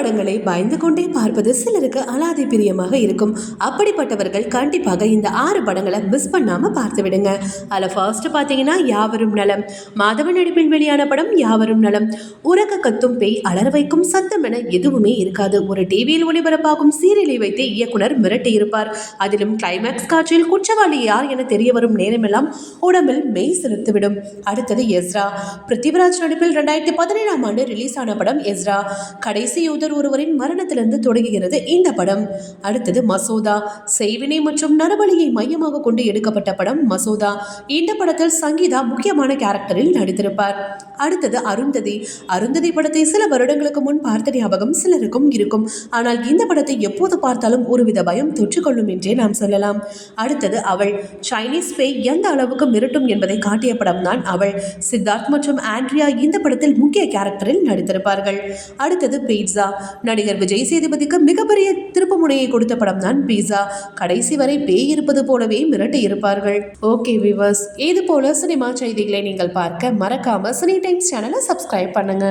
படங்களை பயந்து கொண்டே பார்ப்பது சிலருக்கு அலாதி பிரியமாக இருக்கும். அப்படிப்பட்டவர்கள் கண்டிப்பாக இந்த ஆறு படங்களை மிஸ் பண்ணாமல் பார்த்து விடுங்க அதில் ஃபர்ஸ்ட் பார்த்தீங்கன்னா யாவரும் நலம். மாதவன் நடிப்பில் வெளியான படம் யாவரும் நலம். உறக்க கத்தும் பேய் அலற வைக்கும் சத்தம் என எதுவுமே இருக்காது. ஒரு டிவியில் ஒளிபரப்பாகும் சீரியலை வைத்து இயக்குனர் மிரட்டி இருப்பார். அதிலும் கிளைமேக்ஸ் காட்சியில் குற்றவாளி யார் என தெரிய வரும் நேரமெல்லாம் உடம்பில் மெய் செலுத்திவிடும் அடுத்தது எஸ்ரா. பிருத்திவிராஜ் நடிப்பில் ரெண்டாயிரத்தி பதினேழாம் ஆண்டு ரிலீஸ் ஆன படம் எஸ்ரா. கடைசி யூதர் ஒருவரின் மரணத்திலிருந்து தொடங்குகிறது இந்த படம். அடுத்தது மசோதா. செய்வினை மற்றும் நரபலியை மையமாக கொண்டு எடுக்கப்பட்ட படம் மசோதா. இந்த படத்தில் சங்கீதா முக்கியமான கேரக்டரில் நடித்திருப்பார். அடுத்தது அருந்ததி. அருந்ததி படத்தை சில வருடங்களுக்கு முன் பார்த்த ஞாபகம் சிலருக்கும் இருக்கும். ஆனால் இந்த படத்தை எப்போது பார்த்தாலும் ஒருவித பயம் தொற்றுக்கொள்ளும் என்றே நாம் சொல்லலாம். அடுத்தது அவள். சைனீஸ் பேய் எந்த அளவுக்கு மிரட்டும் என்பதை காட்டிய படம் தான் அவள். சித்தார்த் மற்றும் ஆண்ட்ரியா இந்த படத்தில் முக்கிய கேரக்டரில் நடித்திருப்பார்கள். அடுத்தது பீட்சா. நடிகர் விஜய் சேதுபதிக்கு மிகப்பெரிய திருப்புமுனையை கொடுத்த படம் தான் பீட்சா கடைசி வரை பேய் இருப்பது போலவே மிரட்டி இருப்பார்கள். ஓகே விவர்ஸ் இது போல சினிமா செய்திகளை நீங்கள் பார்க்க மறக்காம சினி டைம்ஸ் சேனலை சப்ஸ்கிரைப் பண்ணுங்க.